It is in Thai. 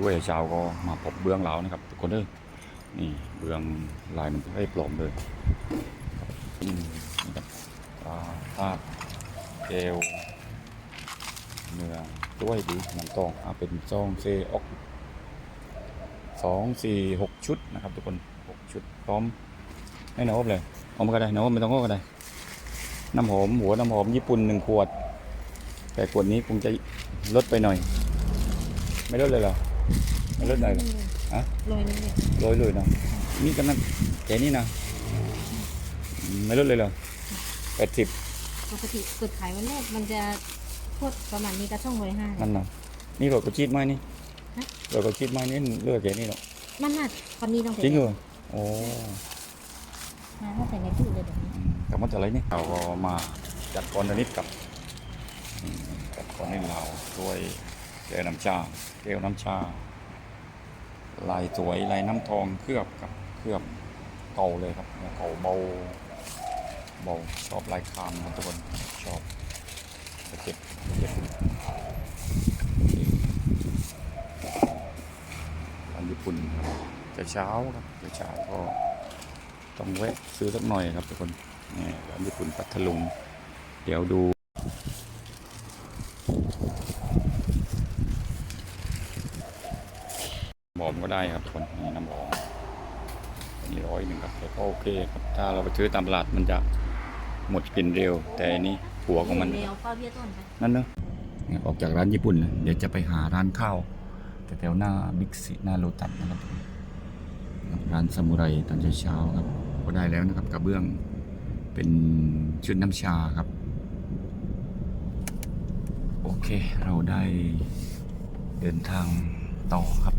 เว้ยเช้าก็มาพบเบื้องเหลานะครับทุกคนเด้อนี่เบื้องลายมันไม่ปลอมเลยอืมครับตาภาพเกลเนื้อด้วยดีน้ำตองเอาเป็นซองเซออกสองสี่หกชุดนะครับ ทุกคนหกชุดพร้อมให้นอบเลยเอามาก็ได้นอบไม่ต้องก็ได้น้ำหอมหัวน้ำหอมญี่ปุ่นหนึ่งขวด แต่ขวดนี้คงจะลดไปหน่อย ไม่ลดเลยเหรอ ไม่ลดเลยเหรอฮะโรยนิดเดียวโรยเลยนะนี่ก็นั่นแค่นี้นะอืมไม่ลดเลยเหรอแปดสิบปกติเปิดขายวันแรกมันจะพวดประมาณนี้ก็ช่องร้อยห้านั่นนะนี่รถก็ชีดไหมนี่ฮะรถก็ชีดไหมนี่เลือกแค่นี้หรอกมันน่าคนนี้ต้องจริงเหรอโอ้มาถ้าใส่ในตู้เลยแบบนี้อืมกับมันจะอะไรนี่เราก็มาจัดกรนิดกับอืมจัดกรนิดเราด้วย แก้วน้ำชา แก้วน้ำชา ลายสวยลายน้ำทองเคลือบกับเคลือบเก่าเลยครับเก่าเบาเบาชอบลายคามนะทุกคนชอบเก็บเก็บร้านญี่ปุ่นจะเช้าครับจะเช้าก็ต้องแวะซื้อสักหน่อยครับทุกคนนี่ร้านญี่ปุ่นพัทลุง เดี๋ยวดู อมก็ได้ครับทุกคนนี่น้ำหอมนี่ร้อยหนึ่งครับแต่ก็โอเคครับ ถ้าเราไปซื้อตามตลาดมันจะหมดกลิ่นเร็ว แต่อันนี้หัวของมันเดียวป้าเบี้ยต้นไปนั่นเนอะเนี่ยออกจากร้านญี่ปุ่นนะเดี๋ยวจะไปหาร้านข้าวแถวๆหน้าบิ๊กซีหน้าโลตัสนะครับครับร้านซามูไรตอนเช้าๆครับ ก็ได้แล้วนะครับกระเบื้องเป็นชุดน้ำชาครับ โอเคเราได้เดินทางต่อครับ